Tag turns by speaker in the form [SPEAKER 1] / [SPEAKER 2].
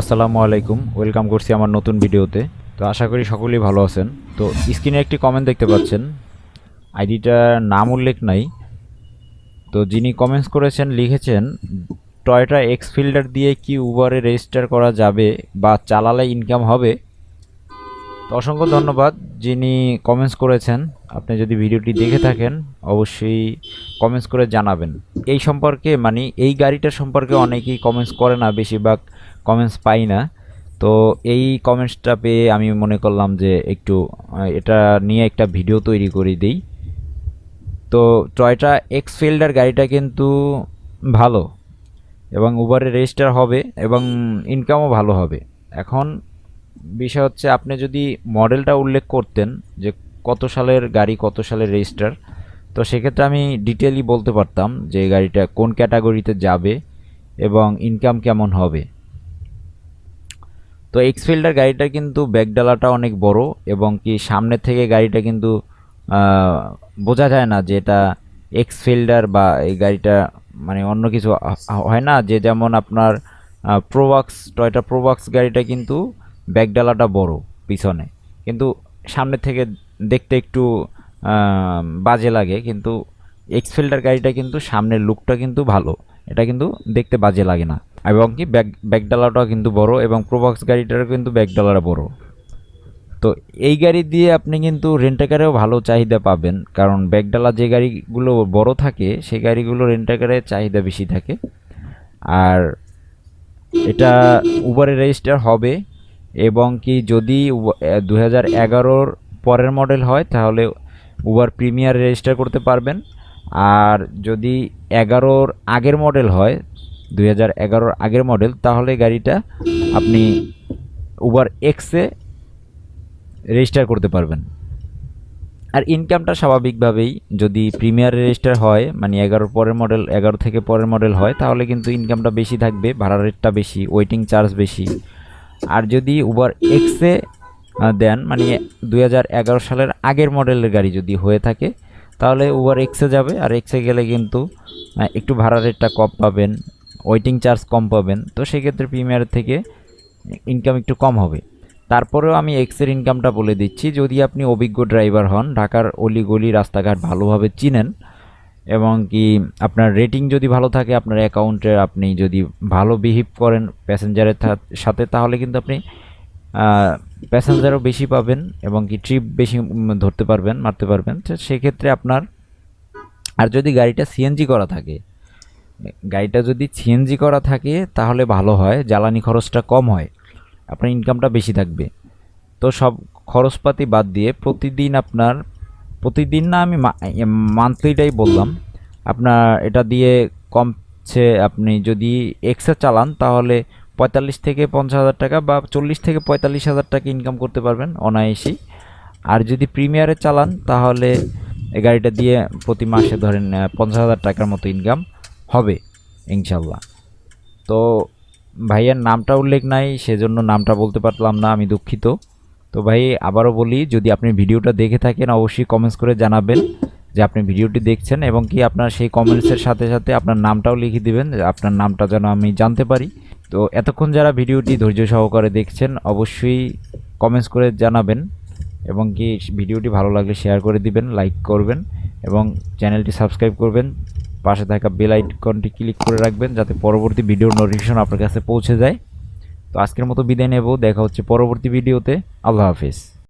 [SPEAKER 1] আসসালামু আলাইকুম, ওয়েলকাম করছি আমার নতুন ভিডিওতে। তো আশা করি সকলেই ভালো আছেন। তো স্ক্রিনে একটি কমেন্ট দেখতে পাচ্ছেন। আইডিটার নাম উল্লেখ নাই। তো যিনি কমেন্টস করেছেন, লিখেছেন, টয়টা এক্স ফিল্ডার দিয়ে কি উবারে রেজিস্টার করা যাবে বা চালালে ইনকাম হবে? তো অসংখ্য ধন্যবাদ যিনি কমেন্টস করেছেন। আপনি যদি ভিডিওটি দেখে থাকেন, অবশ্যই কমেন্টস করে জানাবেন। এই সম্পর্কে মানে এই গাড়িটার সম্পর্কে অনেকেই কমেন্টস করে না, বেশিরভাগ কমেন্টস পাই না। তো এই কমেন্টসটা পেয়ে আমি মনে করলাম যে একটু, এটা নিয়ে একটা ভিডিও তৈরি করে দিই। তো টয়টা এক্স ফিল্ডার গাড়িটা কিন্তু ভালো এবং উবারে রেজিস্টার হবে এবং ইনকামও ভালো হবে। এখন বিষয় হচ্ছে আপনি যদি মডেলটা উল্লেখ করতেন যে কত সালের গাড়ি, কত সালের রেজিস্টার, তো সেক্ষেত্রে আমি ডিটেইলি বলতে পারতাম যে গাড়িটা কোন ক্যাটাগরিতে যাবে এবং ইনকাম কেমন হবে। তো এক্সফিল্ডার গাড়িটা কিন্তু ব্যাকডালাটা অনেক বড় এবং কি সামনে থেকে গাড়িটা কিন্তু বোঝা যায় না যে এটা এক্সফিল্ডার বা এই গাড়িটা মানে অন্য কিছু হয় না। যে যেমন আপনার প্রোবাক্স টয়টা প্রোবাক্স গাড়িটা কিন্তু ব্যাকডালাটা বড় পিছনে। কিন্তু সামনে থেকে দেখতে একটু বাজে লাগে, কিন্তু এক্সফিল্ডার গাড়িটা কিন্তু সামনের লুকটা কিন্তু ভালো। এটা কিন্তু দেখতে বাজে লাগে না। এবং কি ব্যাক ব্যাকডালাটাও কিন্তু বড় এবং প্রোবক্স গাড়িটারও কিন্তু ব্যাকডালাটা বড়। তো এই গাড়ি দিয়ে আপনি কিন্তু রেন্টাকারেও ভালো চাহিদা পাবেন। কারণ ব্যাকডালা যে গাড়িগুলো বড় থাকে, সেই গাড়িগুলো রেন্টাকারে চাহিদা বেশি থাকে। আর এটা উবারে রেজিস্টার হবে। এবং কি যদি দু হাজার পরের মডেল হয়, তাহলে উবার প্রিমিয়ার রেজিস্টার করতে পারবেন। আর যদি এগারোর আগের মডেল হয় দুই হাজার এগারোর আগের মডেল, তাহলে গাড়িটা আপনি উবার এক্সে রেজিস্টার করতে পারবেন। আর ইনকামটা স্বাভাবিকভাবেই যদি প্রিমিয়ার রেজিস্টার হয় মানে এগারোর পরের মডেল, এগারো থেকে পরের মডেল হয়, তাহলে কিন্তু ইনকামটা বেশি থাকবে, ভাড়া রেটটা বেশি ওয়েটিং চার্জ বেশি। আর যদি উবার এক্সে দেন মানে দুই সালের আগের মডেলের গাড়ি যদি হয়ে থাকে, তাহলে উবার এক্সে যাবে। আর এক্সে গেলে কিন্তু একটু ভাড়া রেটটা কম পাবেন ওয়েটিং চার্জ কম পাবেন। তো সেক্ষেত্রে প্রিমিয়ার থেকে ইনকাম একটু কম হবে। তারপরেও আমি এক্সের ইনকামটা বলে দিচ্ছি। যদি আপনি অভিজ্ঞ ড্রাইভার হন, ঢাকার অলিগলি রাস্তাঘাট ভালোভাবে চিনেন এবং কি আপনার রেটিং যদি ভালো থাকে আপনার অ্যাকাউন্টে আপনি যদি ভালো বিহেভ করেন প্যাসেঞ্জারের সাথে, তাহলে কিন্তু আপনি প্যাসেঞ্জারও বেশি পাবেন এবং কি ট্রিপ বেশি ধরতে পারবেন, মারতে পারবেন। সেক্ষেত্রে আপনার, আর যদি গাড়িটা সিএনজি করা থাকে, গাড়িটা যদি সিএনজি করা থাকে, তাহলে ভালো হয়, জ্বালানি খরচটা কম হয়, আপনার ইনকামটা বেশি থাকবে। তো সব খরচপাতি বাদ দিয়ে প্রতিদিন আপনার প্রতিদিন না আমি মান্থলিটাই বললাম। আপনার এটা দিয়ে কমছে আপনি যদি এক্সে চালান, তাহলে পঁয়তাল্লিশ থেকে পঞ্চাশ হাজার টাকা বা চল্লিশ থেকে পঁয়তাল্লিশ হাজার টাকা ইনকাম করতে পারবেন অনায়াসেই। আর যদি প্রিমিয়ারে চালান, তাহলে এই গাড়িটা দিয়ে প্রতি মাসে ধরেন পঞ্চাশ হাজার টাকার মতো ইনকাম হবে, ইনশাল্লাহ। তো ভাইয়ের নামটা উল্লেখ নাই, সেজন্য নামটা বলতে পারলাম না, আমি দুঃখিত। তো ভাই, আবারও বলি, যদি আপনি ভিডিওটা দেখে থাকেন, অবশ্যই কমেন্টস করে জানাবেন যে আপনি ভিডিওটি দেখছেন এবং কি আপনার সেই কমেন্টসের সাথে সাথে আপনার নামটাও লিখে দিবেন, আপনার নামটা যেন আমি জানতে পারি। তো এতক্ষণ যারা ভিডিওটি ধৈর্য সহকারে দেখছেন, অবশ্যই কমেন্টস করে জানাবেন এবং কি ভিডিওটি ভালো লাগলে শেয়ার করে দিবেন লাইক করবেন এবং চ্যানেলটি সাবস্ক্রাইব করবেন। পাশে থাকা বেল আইকনটি ক্লিক করে রাখবেন, যাতে পরবর্তী ভিডিওর নোটিফিকেশন আপনার কাছে পৌঁছে যায়। তো আজকের মতো বিদায় নেব দেখা হচ্ছে পরবর্তী ভিডিওতে। আল্লাহ হাফিজ।